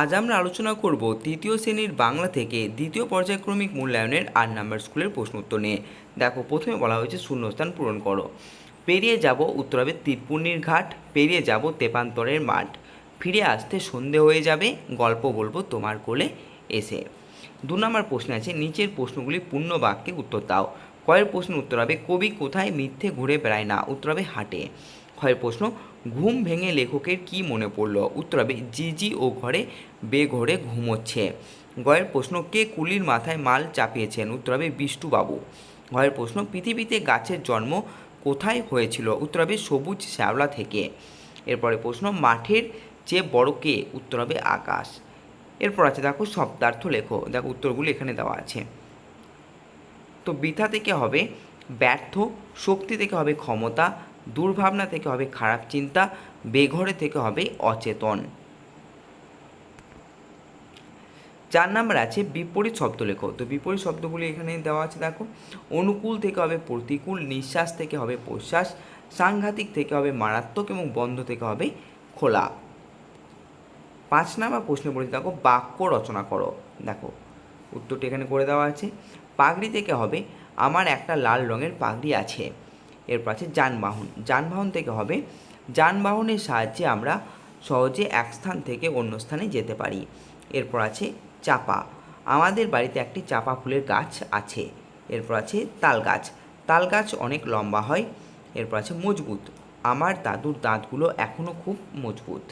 আজ আমরা আলোচনা করব তৃতীয় শ্রেণির বাংলা থেকে দ্বিতীয় পর্যায়ক্রমিক মূল্যায়নের আট নম্বর স্কুলের প্রশ্ন উত্তর নিয়ে। দেখো, প্রথমে বলা হয়েছে শূন্যস্থান পূরণ করো। পেরিয়ে যাব উত্তর হবে তিরপুর্ণির ঘাট, পেরিয়ে যাব তেপান্তরের মাঠ। ফিরে আসতে সন্ধে হয়ে যাবে, গল্প বলব তোমার কোলে এসে। দু নম্বর প্রশ্ন আছে, নিচের প্রশ্নগুলি পূর্ণ বাক্যে উত্তর দাও। কয়ের প্রশ্ন উত্তর হবে, কবি কোথায় মিথ্যে ঘুরে বেড়ায় না? উত্তর হবে হাটে। ক্ষয়ের প্রশ্ন ঘুম ভেঙে লেখকের কি মনে পড়ল? উত্তর হবে জিজি ও ঘরে, বেঘরে ঘুমোচ্ছে। গয়ের প্রশ্ন, কে কুলির মাথায় মাল চাপিয়েছেন? উত্তর হবে বিষ্টুবাবু। ঘয়ের প্রশ্ন, পৃথিবীতে গাছের জন্ম কোথায় হয়েছিল? উত্তর হবে সবুজ শ্যাওলা থেকে। এরপরে প্রশ্ন, মাঠের চেয়ে বড় কে? উত্তর হবে আকাশ। এরপর আছে, দেখো, শব্দার্থ লেখো। দেখো, উত্তরগুলি এখানে দেওয়া আছে। তো বৃথা থেকে হবে ব্যর্থ, শক্তি থেকে হবে ক্ষমতা দুর্ভাবনা থেকে হবে খারাপ চিন্তা, বেঘরে থেকে হবে অচেতন। চার নাম্বার আছে বিপরীত শব্দ লেখো তো বিপরীত শব্দগুলি এখানে দেওয়া আছে, দেখো। অনুকূল থেকে হবে প্রতিকূল, নিঃশ্বাস থেকে হবে প্রশ্বাস, সাংঘাতিক থেকে হবে মারাত্মক এবং বন্ধ থেকে হবে খোলা। পাঁচ নাম্বার প্রশ্ন বলেছে, দেখো, বাক্য রচনা করো। দেখো, উত্তরটি এখানে করে দেওয়া আছে। পাগড়ি থেকে হবে, আমার একটা লাল রঙের পাগড়ি আছে। এরপর আছে যানবাহন। যানবাহন থেকে হবে, যানবাহনের সাহায্যে আমরা সহজে এক স্থান থেকে অন্য স্থানে যেতে পারি। এরপর আছে চাপা। আমাদের বাড়িতে একটি চাপা ফুলের গাছ আছে। এরপর আছে তাল গাছ। তাল গাছ অনেক লম্বা হয়, এরপর আছে মজবুত। আমার দাদুর দাঁতগুলো এখনও খুব মজবুত।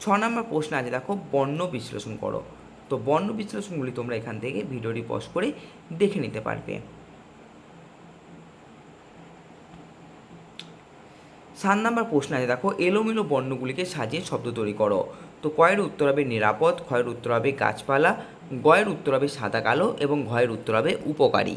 ছ নম্বর প্রশ্ন আছে, দেখো, বর্ণ বিশ্লেষণ করো। তো বর্ণ বিশ্লেষণগুলি তোমরা এখান থেকে ভিডিওটি পজ করে দেখে নিতে পারবে। সাত নাম্বার প্রশ্ন আছে, দেখো, এলোমেলো বর্ণগুলিকে সাজিয়ে শব্দ তৈরি করো। তো কয়ের উত্তর হবে নিরাপদ ক্ষয়ের উত্তর হবে গাছপালা, গয়ের উত্তর হবে সাদা কালো এবং ঘয়ের উত্তর হবে উপকারী।